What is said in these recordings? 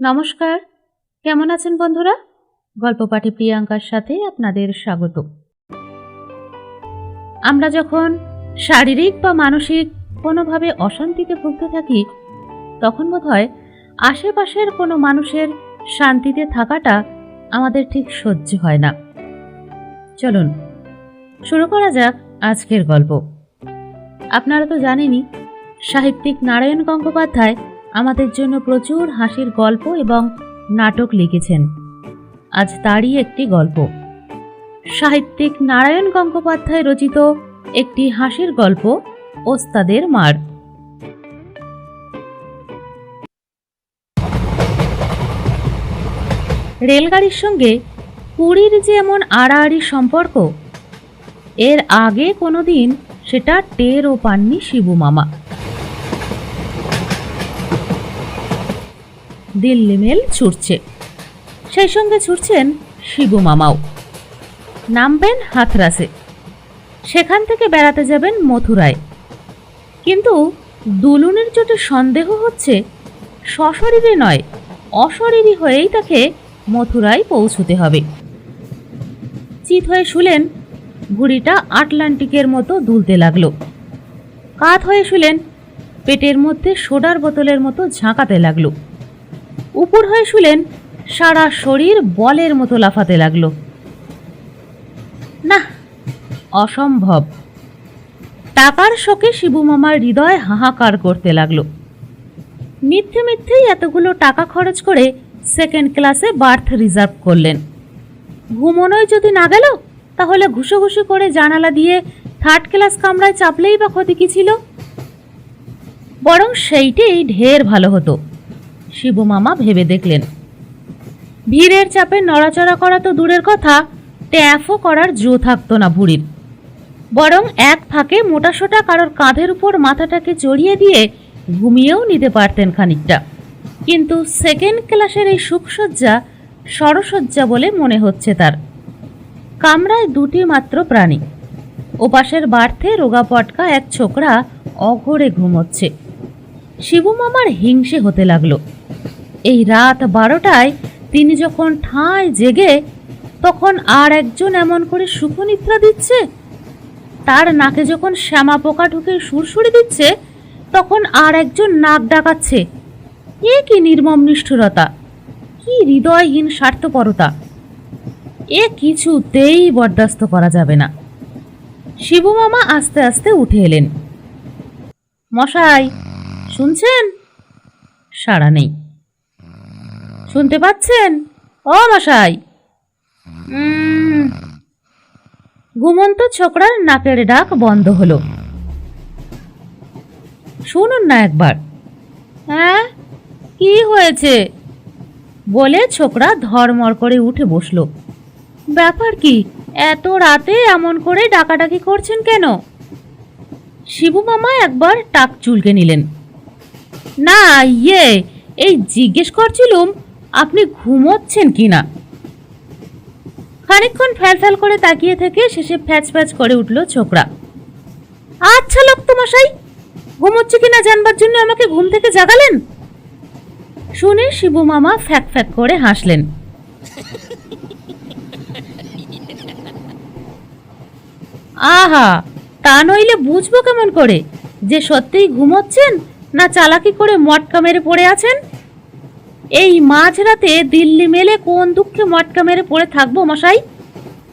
নমস্কার। কেমন আছেন বন্ধুরা? গল্প পাঠে প্রিয়াঙ্কার সাথে আপনাদের স্বাগত। আমরা যখন শারীরিক বা মানসিক কোনোভাবে অশান্তিতে ভুগতে থাকি, তখন বোধ হয় আশেপাশের কোনো মানুষের শান্তিতে থাকাটা আমাদের ঠিক সহ্য হয় না। চলুন, শুরু করা যাক আজকের গল্প। আপনারা তো জানেনই, সাহিত্যিক নারায়ণ গঙ্গোপাধ্যায় আমাদের জন্য প্রচুর হাসির গল্প এবং নাটক লিখেছেন। আজ তারই একটি গল্প। সাহিত্যিক নারায়ণ গঙ্গোপাধ্যায় রচিত একটি হাসির গল্প, ওস্তাদের মার। রেলগাড়ির সঙ্গে পুরীর যে এমন আড়াআড়ি সম্পর্ক, এর আগে কোনোদিন সেটা টেরও পাননি শিবু মামা। দিল্লি মেল ছুটছে। সেই সঙ্গে ছুটছেন শিবু মামাও। নামবেন হাথরাসে সেখান থেকে বেড়াতে যাবেন মথুরায়। কিন্তু দুলুনের চোটে সন্দেহ হচ্ছে সশরীরে নয়, অশরীরী হয়েই তাকে মথুরায় পৌঁছতে হবে। চিত হয়ে শুলেন, ঘুড়িটা আটলান্টিকের মতো দুলতে লাগল। কাত হয়ে শুলেন, পেটের মধ্যে সোডার বোতলের মতো ঝাঁকাতে লাগল। উপর হয়ে শুলেন, সারা শরীর বলের মতো লাফাতে লাগল। না অসম্ভব। টাকার শোকে শিবু মামার হৃদয় হাহাকার করতে লাগল। মিথ্যে মিথ্যেই এতগুলো টাকা খরচ করে সেকেন্ড ক্লাসে বার্থ রিজার্ভ করলেন। ঘুমোনোয় যদি না গেল, তাহলে ঘুষোঘুষি করে জানালা দিয়ে থার্ড ক্লাস কামরায় চাপলেই বা ক্ষতি কি ছিল? বরং সেইটেই ঢের ভালো হতো। শিবু মামা ভেবে দেখলেন। ভিড়ের চাপে নড়াচড়া করা তো দূরের কথা, ট্যাফও করার জো থাকতো না ভুড়ির। বরং এক ফাঁকে মোটাসোটা কারোর কাঁধের উপর মাথাটাকে চড়িয়ে দিয়ে ঘুমিয়েও নিতে পারতেন খানিকটা। কিন্তু সেকেন্ড ক্লাসের এই সুখসজ্জা সরসজ্জা বলে মনে হচ্ছে তার। কামরায় দুটি মাত্র প্রাণী। ওপাশের বার্থে রোগা পটকা এক ছোকরা অঘরে ঘুমোচ্ছে। শিবু মামার হিংসে হতে লাগল। এই রাত বারোটায় তিনি যখন ঠাঁই জেগে তখন আর একজন এমন করে সুখনিদ্রা দিচ্ছে? তার নাকে যখন শ্যামা পোকা ঢুকে সুরসুরি দিচ্ছে, তখন আর একজন নাক ডাকাচ্ছে। এ কি নির্মম নিষ্ঠুরতা! কি হৃদয়হীন স্বার্থপরতা! এ কিছুতেই বরদাস্ত করা যাবে না। শিবু মামা আস্তে আস্তে উঠে এলেন। মশাই! শুনছেন? সাড়া নেই। শুনতে পাচ্ছেন? ও মশাই। ঘুমন্ত ছোকরার নাকের ডাক বন্ধ হলো। শুনুন না একবার। হ্যাঁ? কি হয়েছে? বলে ছোকরা ধরমর করে উঠে বসল। ব্যাপার কি? এত রাতে এমন করে ডাকাডাকি করছেন কেন? শিবু মামা একবার টাক চুলকে নিলেন। না ইয়ে এই জিজ্ঞেস করছিলুম, আপনি ঘুমোচ্ছেন কি না খানিকক্ষণ ফ্যাল করে তাকিয়ে থেকে শেষে ফ্যাচ ফ্যাচ করে উঠল ছোকরা। আচ্ছা মশাই ঘুমোচ্ছে কিনা জানবার জন্য আমাকে ঘুম থেকে জাগালেন? শুনে শিবু মামা ফ্যাক ফ্যাক করে হাসলেন। আহা, তা নইলে বুঝব কেমন করে? যে সত্যিই ঘুমোচ্ছেন না চালাকি করে মটকা মেরে পড়ে আছেন? এই মাঝরাতে দিল্লি মেলে কোন দুঃখে মটকা মেরে পড়ে থাকব মশাই?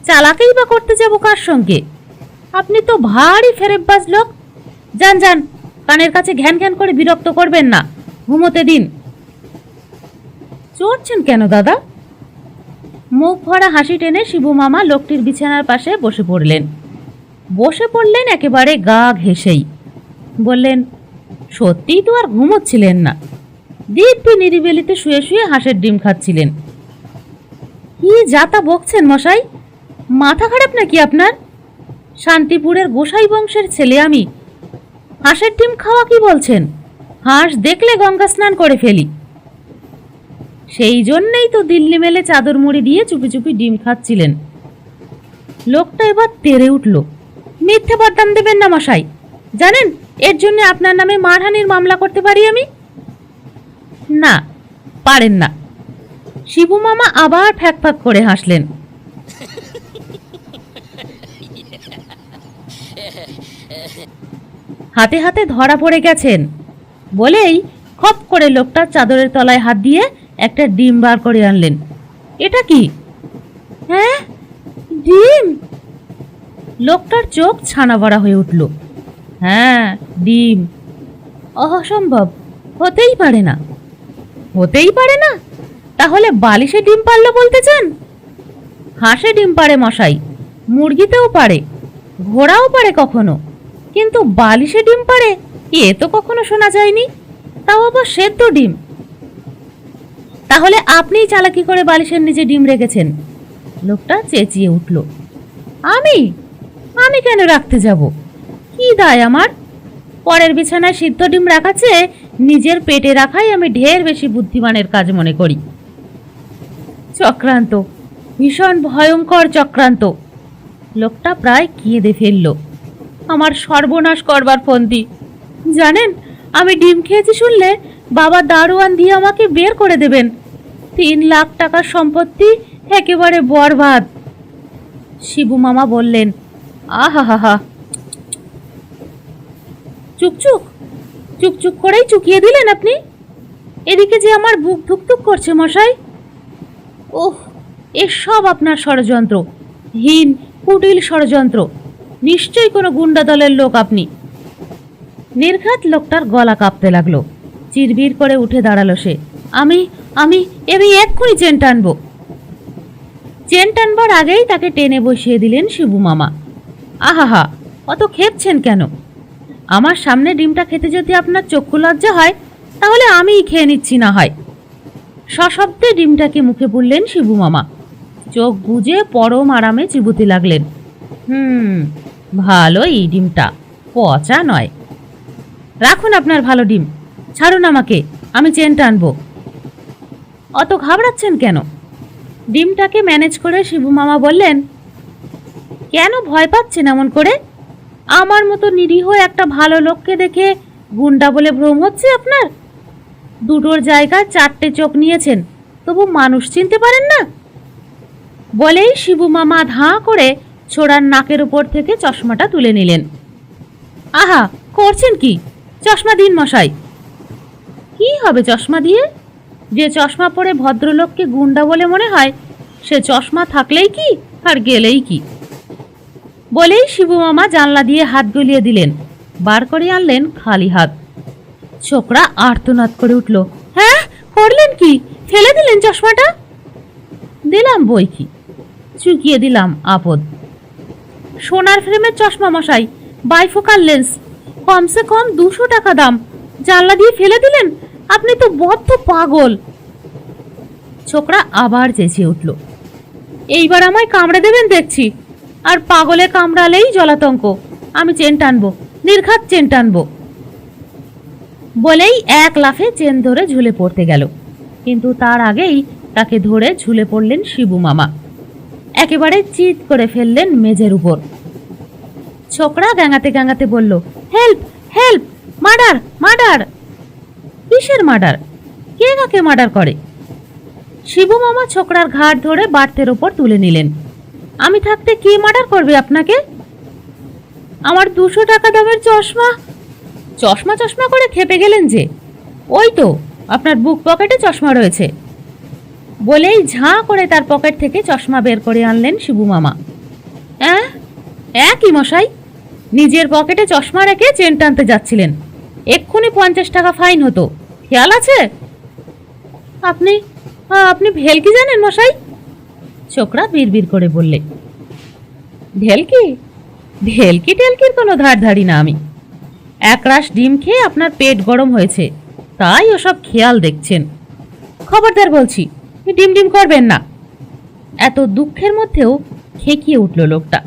চালাকেই বা করতে যাব কার সঙ্গে? আপনি তো ভারী ফেরেববাজ লোক। যান যান, কানের কাছে ঘ্যান ঘ্যান করে বিরক্ত করবেন না। ঘুমোতে দিন। চড়ছেন কেন দাদা? মুখ ভরা হাসি টেনে শিবু মামা লোকটির বিছানার পাশে বসে পড়লেন। বসে পড়লেন একেবারে গা ঘেসেই বললেন সত্যিই তো আর ঘুমোচ্ছিলেন না। দিব্যি নিরিবিলিতে শুয়ে শুয়ে হাঁসের ডিম খাচ্ছিলেন। কি যাতা বকছেন মশাই? মাথা খারাপ নাকি আপনার? শান্তিপুরের গোসাই বংশের ছেলে আমি। হাঁসের ডিম খাওয়া কি বলছেন? হাঁস দেখলে গঙ্গা স্নান করে ফেলি। সেই জন্যেই তো দিল্লি মেলে চাদর মুড়ি দিয়ে চুপি চুপি ডিম খাচ্ছিলেন। লোকটা এবার তেরে উঠল। মিথ্যে বদনাম দেবেন না মশাই। জানেন এর জন্য আপনার নামে মারহানির মামলা করতে পারি আমি? না, পারেন না। শিবু মামা আবার ফ্যাক ফ্যাক করে হাসলেন। হাতে হাতে ধরা পড়ে গেছেন। বলেই খপ করে লোকটা চাদরের তলায় হাত দিয়ে একটা ডিম বার করে আনলেন। এটা কি? হ্যাঁ ডিম? লোকটার চোখ ছানা ভরা হয়ে উঠল। হ্যাঁ ডিম। অসম্ভব, হতেই পারে না। হতেই পারে না? তাহলে বালিশে ডিম পারল বলতে চান? হাঁসে ডিম পারে মশাই, মুরগিতেও পারে, ঘোড়াও পারে কখনো। কিন্তু বালিশে ডিম পারে, এ তো কখনো শোনা যায়নি। তাও আবার সেদ্ধ ডিম। তাহলে আপনিই চালাকি করে বালিশের নিচে ডিম রেখেছেন। লোকটা চেঁচিয়ে উঠল, আমি? আমি কেন রাখতে যাব? কি দায় আমার? পরের বিছানায় সিদ্ধ ডিম রাখা চেয়ে নিজের পেটে রাখাই আমি ঢের বেশি বুদ্ধিমানের কাজ মনে করি। চক্রান্ত, ভীষণ ভয়ঙ্কর চক্রান্ত। লোকটা প্রায় কেঁদে ফেলল। আমার সর্বনাশ করবার ফন্দি। জানেন, আমি ডিম খেয়েছি শুনলে বাবা দারোয়ান দিয়ে আমাকে বের করে দেবেন। তিন লাখ টাকার সম্পত্তি একেবারে বরবাদ। শিবু মামা বললেন, আহা হা হা চুকচুক চুকচুক করেই চুকিয়ে দিলেন আপনি? এদিকে যে আমার বুক ধুকধুক করছে মশাই। ওহ এসব আপনার ষড়যন্ত্র। হীন, কুটিল ষড়যন্ত্র। নিশ্চয়ই কোনো গুন্ডা দলের লোক আপনি। নির্ঘাত লোকটার গলা কাঁপতে লাগল। চিরবির করে উঠে দাঁড়াল সে। আমি আমি আমি এক্ষুনি চেন টানবো। চেন টানবার আগেই তাকে টেনে বসিয়ে দিলেন শিবু মামা। আহাহা, অত খেপছেন কেন? আমার সামনে ডিমটা খেতে যদি আপনার চক্ষু লজ্জা হয়, তাহলে আমিই খেয়ে নিচ্ছি না হয়। সশব্দে ডিমটাকে মুখে পুরলেন শিবু মামা। চোখ বুজে পরম আরামে চিবুতে লাগলেন। হুম ভালো এই ডিমটা, পচা নয়। রাখুন আপনার ভালো ডিম, ছাড়ুন আমাকে, আমি চেন টানবো অত ঘাবড়াচ্ছেন কেন? ডিমটাকে ম্যানেজ করে শিবু মামা বললেন, কেন ভয় পাচ্ছেন এমন করে? আমার মতো নিরীহ একটা ভালো লোককে দেখে গুন্ডা বলে ভ্রম হচ্ছে আপনার? দুটোর জায়গায় চারটে চোখ নিয়েছেন, তবু মানুষ চিনতে পারেন না? বলেই শিবু মামা ধাঁ করে ছোড়ার নাকের উপর থেকে চশমাটা তুলে নিলেন। আহা, করছেন কি? চশমা দিন মশাই। কি হবে চশমা দিয়ে? যে চশমা পরে ভদ্রলোককে গুন্ডা বলে মনে হয়, সে চশমা থাকলেই কি আর গেলেই কি? বলেই শিবু মামা জানলা দিয়ে হাত গলিয়ে দিলেন। বার করে আনলেন খালি হাত। ছোকরা আর্তনাদ করে উঠল হ্যাঁ করলেন কি? ফেলে দিলেন চশমাটা? দিলাম বই কি? চুকিয়ে দিলাম আপদ। সোনার ফ্রেমের চশমা মশাই, বাইফোকাল লেন্স। কমসে কম দুশো টাকা দাম। জানলা দিয়ে ফেলে দিলেন? আপনি তো বদ্ধ পাগল। ছোকরা আবার চেঁচিয়ে উঠল, এইবার আমায় কামড়ে দেবেন দেখছি। আর পাগলে কামড়ালেই জলাতঙ্ক। আমি চেন টানবো, নির্ঘাত চেন টানবো। বলেই এক লাফে চেন ধরে ঝুলে পড়তে গেল। কিন্তু তার আগেই তাকে ধরে ঝুলে পড়লেন শিবু মামা। একেবারে চিৎ করে ফেললেন মেঝের উপর। ছোকরা গাঙাতে গাঙাতে বলল, হেল্প হেল্প, মার্ডার মার্ডার! কিসের মার্ডার? কে কাকে মার্ডার করে? শিবু মামা ছোকরার ঘাট ধরে বার্তের ওপর তুলে নিলেন। আমি থাকতে কে মার্ডার করবে আপনাকে? আমার দুশো টাকা দামের চশমা? চশমা চশমা করে খেপে গেলেন যে। ওই তো, আপনার বুক পকেটে চশমা রয়েছে। বলেই ঝাঁ করে তার পকেট থেকে চশমা বের করে আনলেন শিবু মামা। অ্যাঁ? একই মশাই, নিজের পকেটে চশমা রেখে চেন টানতে যাচ্ছিলেন। এক্ষুনি পঞ্চাশ টাকা ফাইন হতো। খেয়াল আছে? আপনি আপনি ভেলকি জানেন মশাই? ছোকরা বিড়বিড় করে বললে ভেলকি ভেলকি টেলকির কোনো ধার ধারি না আমি। একরাশ ডিম খেয়ে আপনার পেট গরম হয়েছে, তাই ওসব খেয়াল দেখছেন। খবরদার বলছি ডিম ডিম করবেন না। এত দুঃখের মধ্যেও খেকিয়ে উঠল লোকটা।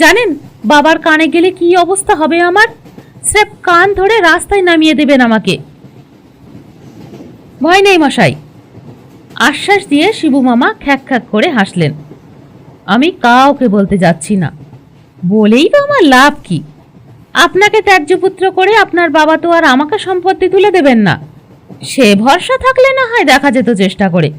জানেন, বাবার কানে গেলে কি অবস্থা হবে আমার? স্রেফ কান ধরে রাস্তায় নামিয়ে দেবেন আমাকে। ভয় নেই মশাই আশ্বাস দিয়ে শিবু মামা খ্যাক খ্যাক করে হাসলেন। আমি কাউকে বলতে যাচ্ছি না। বলেই তো আমার লাভ কি? আপনাকে ত্যায্যপুত্র করে আপনার বাবা তো আর আমাকে সম্পত্তি তুলে দেবেন না। সে ভরসা থাকলে না হয় দেখা যেত চেষ্টা করে।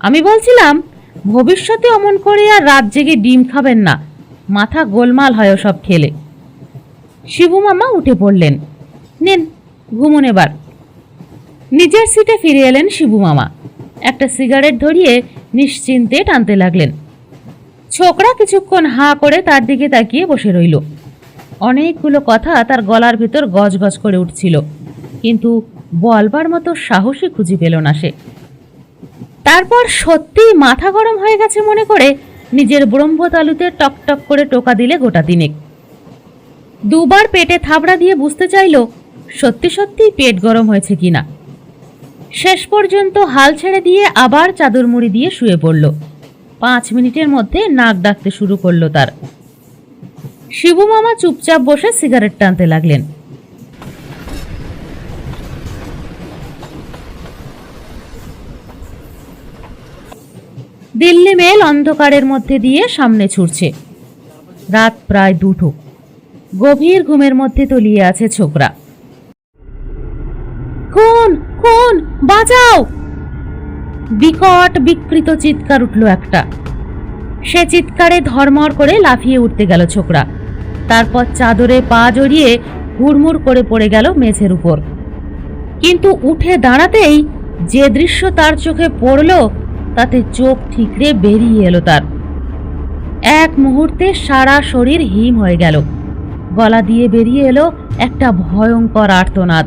আমি বলছিলাম, ভবিষ্যতে অমন করে আর রাত জেগে ডিম খাবেন না। মাথা গোলমাল হয় সব খেলে। শিবু মামা উঠে পড়লেন। নেন, ঘুমুন এবার। নিজের সিটে ফিরে এলেন শিবু মামা। একটা সিগারেট ধরিয়ে নিশ্চিন্তে টানতে লাগলেন। ছোকরা কিছুক্ষণ হাঁ করে তার দিকে তাকিয়ে বসে রইল। অনেকগুলো কথা তার গলার ভিতর গজগজ করে উঠছিল, কিন্তু বলবার মতো সাহসই খুঁজে পেল না সে। তারপর সত্যিই মাথা গরম হয়ে গেছে মনে করে নিজের ব্রহ্মতালুতে টকটক করে টোকা দিলে গোটা দিনেক। দুবার পেটে থাবড়া দিয়ে বুঝতে চাইল, সত্যি সত্যি পেট গরম হয়েছে কিনা। শেষ পর্যন্ত হাল ছেড়ে দিয়ে আবার চাদর মুড়ি দিয়ে শুয়ে পড়ল। পাঁচ মিনিটের মধ্যে নাক ডাকতে শুরু করল তার। শিবু মামা চুপচাপ বসে সিগারেট টানতে লাগলেন। দিল্লি মেল অন্ধকারের মধ্যে দিয়ে সামনে ছুটছে। রাত প্রায় দুটো। গভীর ঘুমের মধ্যে তলিয়ে আছে ছোকরা। খুন! খুন বাঁচাও! বিকট বিকৃত চিৎকার উঠল একটা। সে চিৎকারে ধর্মর করে লাফিয়ে উঠতে গেল ছোকরা। তারপর চাদরে পা জড়িয়ে হুড়মুড় করে পড়ে গেল মেঝের উপর। কিন্তু উঠে দাঁড়াতেই যে দৃশ্য তার চোখে পড়ল, তাতে চোখ ঠিকরে বেরিয়ে এলো তার। এক মুহূর্তে সারা শরীর হিম হয়ে গেল। গলা দিয়ে বেরিয়ে এলো একটা ভয়ঙ্কর আর্তনাদ।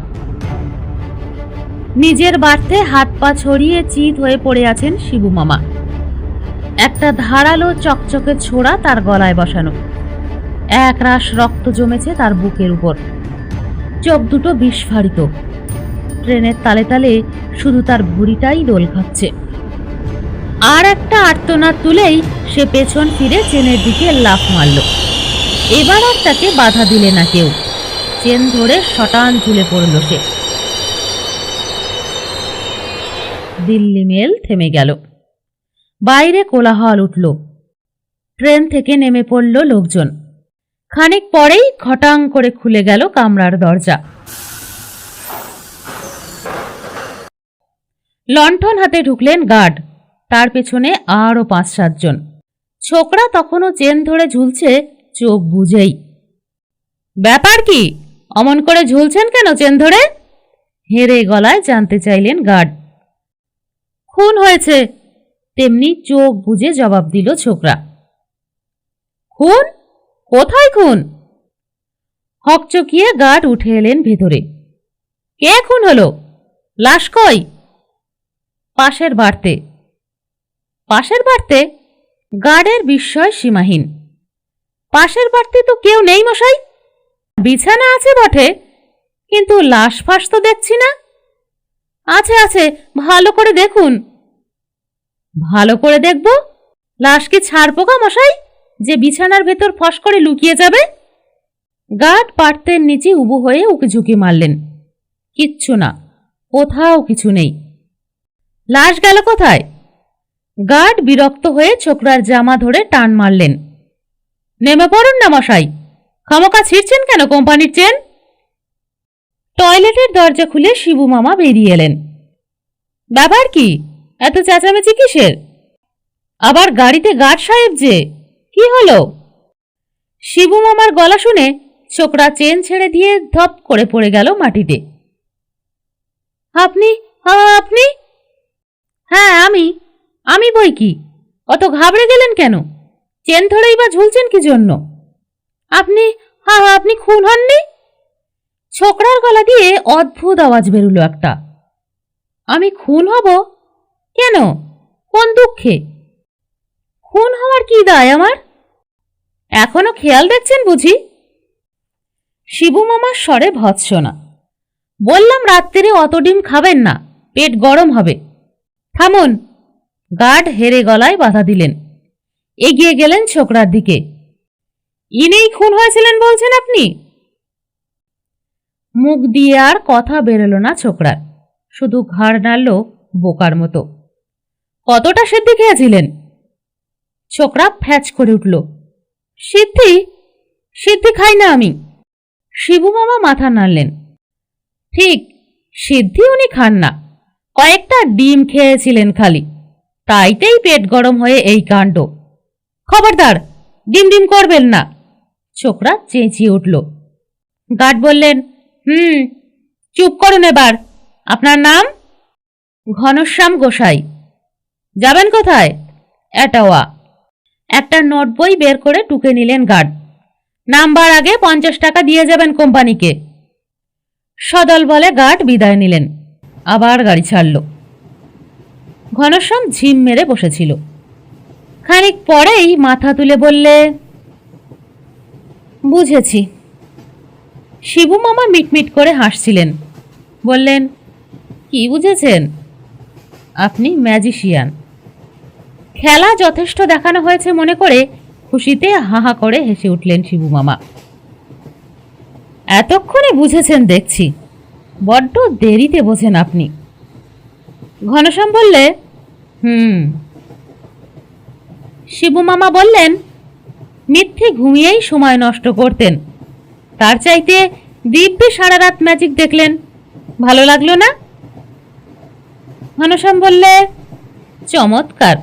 নিজের বার্থে হাত পা ছড়িয়ে চিত হয়ে পড়ে আছেন শিবু মামা। একটা ধারালো চকচকে ছোড়া তার গলায় বসানো। এক রাশ রক্ত জমেছে তার বুকের উপর। চোখ দুটো বিস্ফারিত। ট্রেনের তালে তালে শুধু তার ভুঁড়িটাই দোল খাচ্ছে। আর একটা আর্তনাদ তুলেই সে পেছন ফিরে চেনের দিকে লাফ মারল। এবার আর তাকে বাধা দিলে না কেউ। চেন ধরে শটান ঝুলে পড়ল সে। দিল্লি মেল থেমে গেল। বাইরে কোলাহল উঠল। ট্রেন থেকে নেমে পড়ল লোকজন। খানিক পরেই খটাং করে খুলে গেল কামরার দরজা। লণ্ঠন হাতে ঢুকলেন গার্ড। তার পেছনে আরও পাঁচ সাতজন ছোকরা তখনও চেন ধরে ঝুলছে, চোখ বুঝেই। ব্যাপার কি? অমন করে ঝুলছেন কেন চেন ধরে? হেরে গলায় জানতে চাইলেন গার্ড। খুন হয়েছে। তেমনি চোখ বুঝে জবাব দিল ছোকরা। খুন? কোথায় খুন? হকচকিয়ে গার্ড উঠে এলেন ভেতরে। কে খুন হলো? লাশ কই? পাশের বাড়তে। পাশের বাড়তে? গার্ডের বিস্ময় সীমাহীন। পাশের বাড়তে তো কেউ নেই মশাই। বিছানা আছে বটে, কিন্তু লাশ ফাঁস তো দেখছি না। আছে আছে, ভালো করে দেখুন। ভালো করে দেখব? লাশ কি ছাড়বো গা মশাই? যে বিছানার ভেতর ফস করে লুকিয়ে যাবে? গার্ড পার্তের নিচে উবু হয়ে উকি ঝুঁকি মারলেন। কিচ্ছু না, কোথাও কিছু নেই। লাশ গেল কোথায়? গার্ড বিরক্ত হয়ে ছোকরার জামা ধরে টান মারলেন। নেমে পড়ুন না মশাই। খামোকা ছিঁড়ছেন কেন কোম্পানির চেন? টয়লেটের দরজা খুলে শিবু মামা বেরিয়ে এলেন। ব্যাপার কি? এত চেঁচামেচি কিসের? আবার গাড়িতে গার্ড সাহেব যে কি হলো? শিবু মামার গলা শুনে ছোকরা চেন ছেড়ে দিয়ে ধপ করে পড়ে গেল মাটিতে। আপনি আপনি? হ্যাঁ আমি। আমি বই কি? অত ঘাবড়ে গেলেন কেন? চেন ধরেই বা ঝুলছেন কি জন্য? আপনি হ্যাঁ, আপনি খুন হননি? ছোকরার গলা দিয়ে অদ্ভুত আওয়াজ বেরুলো একটা। আমি খুন হব? কেন? কোন দুঃখে? খুন হওয়ার কি দায় আমার? এখনও খেয়াল দেখছেন বুঝি? শিবু মামার স্বরে ভৎসনা। বললাম রাত্রিরে অত ডিম খাবেন না, পেট গরম হবে। থামুন। গার্ড হেরে গলায় বাধা দিলেন। এগিয়ে গেলেন ছোকরার দিকে। ইনেই খুন হয়েছিলেন বলছেন আপনি? মুখ দিয়ে আর কথা বেরোলো না ছোকরার। শুধু ঘাড় নাড়ল বোকার মতো। কতটা সিদ্ধি খেয়েছিলেন? ছোকরা ফ্যাচ করে উঠল। সিদ্ধি? সিদ্ধি খাই না আমি। শিবু মামা মাথা নাড়লেন। ঠিক, সিদ্ধি উনি খান না। কয়েকটা ডিম খেয়েছিলেন খালি। তাইতেই পেট গরম হয়ে এই কাণ্ড। খবরদার, ডিম ডিম করবেন না। ছোকরা চেঁচিয়ে উঠল। গার্ড বললেন হুম, চুপ করুন এবার। আপনার নাম? ঘনশ্যাম গোসাই। যাবেন কোথায়? এটাওয়া একটা নোট বই বের করে টুকে নিলেন গার্ড। নাম্বার আগে পঞ্চাশ টাকা দিয়ে যাবেন কোম্পানিকে। সদল বলে গার্ড বিদায় নিলেন। আবার গাড়ি ছাড়ল। ঘনশ্যাম ঝিম মেরে বসেছিল। খানিক পরেই মাথা তুলে বললে, বুঝেছি। শিবু মামা মিটমিট করে হাসছিলেন। বললেন, কি বুঝেছেন? আপনি ম্যাজিশিয়ান। খেলা যথেষ্ট দেখানো হয়েছে মনে করে খুশিতে হাহা করে হেসে উঠলেন শিবু মামা। এতক্ষণে বুঝেছেন দেখছি। বড্ড দেরিতে বোঝেন আপনি। ঘনশ্যাম বললে, হুম। শিবু মামা বললেন, মিথ্যে ঘুমিয়েই সময় নষ্ট করতেন। তার চাইতে দিব্যি সারা রাত ম্যাজিক দেখলেন। ভালো লাগল না? ঘনশ্যাম বললে, চমৎকার।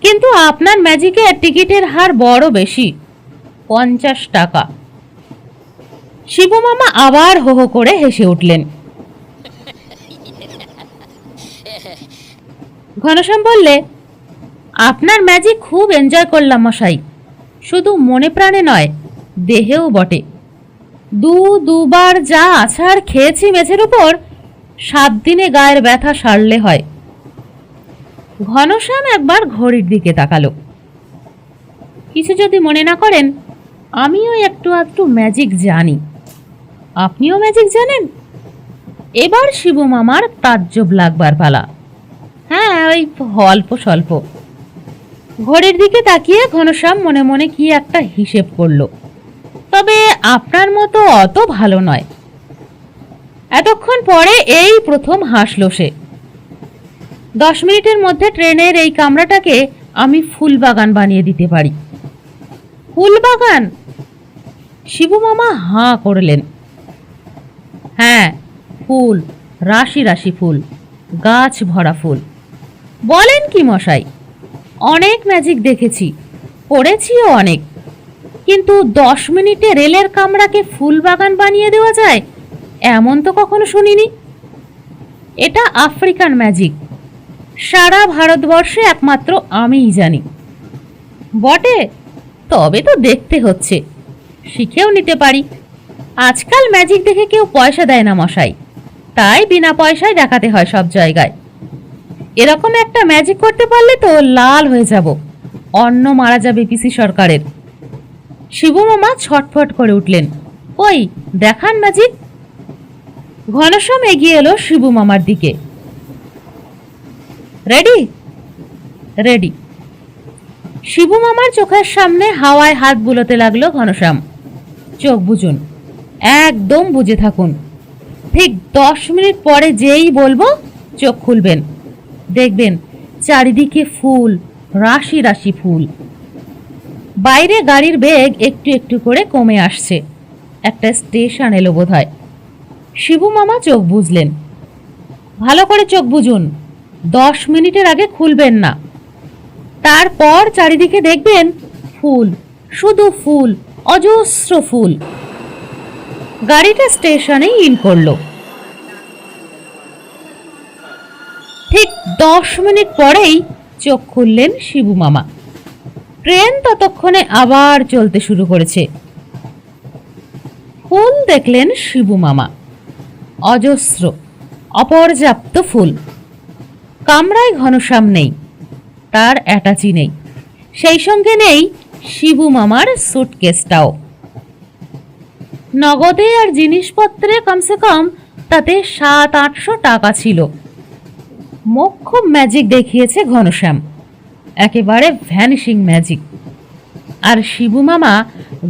কিন্তু আপনার ম্যাজিকের টিকিটের হার বড় বেশি, পঞ্চাশ টাকা। শিবু মামা আবার হো হো করে হেসে উঠলেন। ঘনশ্যাম বললে, আপনার ম্যাজিক খুব এনজয় করলাম মশাই। শুধু মনে প্রাণে নয়, দেহেও বটে। দু দুবার যা আছাড় খেয়েছি মেঝের উপর, সাত দিনে গায়ের ব্যথা সারলে হয়। ঘনশ্যাম একবার ঘড়ির দিকে তাকালো। কিছু যদি মনে না করেন, আমিও একটু আধটু ম্যাজিক জানি। আপনিও ম্যাজিক জানেন? এবার শিবু মামার তাজ্জব লাগবার পালা। হ্যাঁ ওই অল্প স্বল্প ঘড়ির দিকে তাকিয়ে ঘনশ্যাম মনে মনে কি একটা হিসেব করল। তবে আপনার মতো অত ভালো নয়। এতক্ষণ পরে এই প্রথম হাসল সে। দশ মিনিটের মধ্যে ট্রেনের এই কামরাটাকে আমি ফুল বাগান বানিয়ে দিতে পারি। ফুল বাগান শিবু মামা হাঁ করলেন। হ্যাঁ ফুল, রাশি রাশি ফুল, গাছ ভরা ফুল। বলেন কি মশাই, অনেক ম্যাজিক দেখেছি পড়েছিও অনেক। কিন্তু দশ মিনিটে রেলের কামরাকে ফুল বাগান বানিয়ে দেওয়া যায়? এমন তো কখনো শুনিনি। এটা আফ্রিকান ম্যাজিক। সারা ভারতবর্ষে একমাত্র আমিই জানি। বটে, তবে তো দেখতে হচ্ছে। শিখেও নিতে পারি। আজকাল ম্যাজিক দেখে কেউ পয়সা দেয় না, মশাই। তাই বিনা পয়সায় দেখাতে হয় সব জায়গায়। এরকম একটা ম্যাজিক করতে পারলে তো লাল হয়ে যাব। অন্ন মারা যাবে পিসি সরকারের। শিবু মামা ছটফট করে উঠলেন। ওই, দেখান ম্যাজিক ঘনশ্যাম এগিয়ে এলো শিবু মামার দিকে। রেডি? রেডি। শিবু মামার চোখের সামনে হাওয়ায় হাত বুলোতে লাগল ঘনশ্যাম। চোখ বুঝুন একদম বুঝে থাকুন। ঠিক দশ মিনিট পরে যেই বলব, চোখ খুলবেন। দেখবেন চারিদিকে ফুল, রাশি রাশি ফুল। বাইরে গাড়ির বেগ একটু একটু করে কমে আসছে। একটা স্টেশন এলো বোধ হয় শিবু মামা চোখ বুঝলেন ভালো করে চোখ বুঝুন দশ মিনিটের আগে খুলবেন না। তারপর চারিদিকে দেখবেন ফুল, শুধু ফুল, অজস্র ফুল। গাড়িটা স্টেশনে ইন করল। ঠিক দশ মিনিট পরেই চোখ খুললেন শিবু মামা। ট্রেন ততক্ষণে আবার চলতে শুরু করেছে। ফুল দেখলেন শিবু মামা। অজস্র, অপর্যাপ্ত ফুল। কামরায় ঘনশ্যাম নেই, তার অ্যাটাচি নেই। সেই সঙ্গে নেই শিবু মামার সুটকেসটাও। নগদে আর জিনিসপত্রে কমসে কম তাতে সাত আটশো টাকা ছিল। মোক্ষম ম্যাজিক দেখিয়েছে ঘনশ্যাম। একেবারে ভ্যানিশিং ম্যাজিক আর শিবু মামা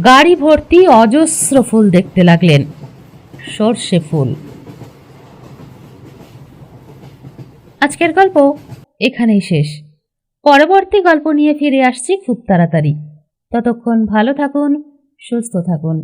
গাড়ি ভর্তি অজস্র ফুল দেখতে লাগলেন, সর্ষে ফুল। আজকের গল্প এখানেই শেষ। পরবর্তী গল্প নিয়ে ফিরে আসছি খুব তাড়াতাড়ি। ততক্ষণ ভালো থাকুন, সুস্থ থাকুন।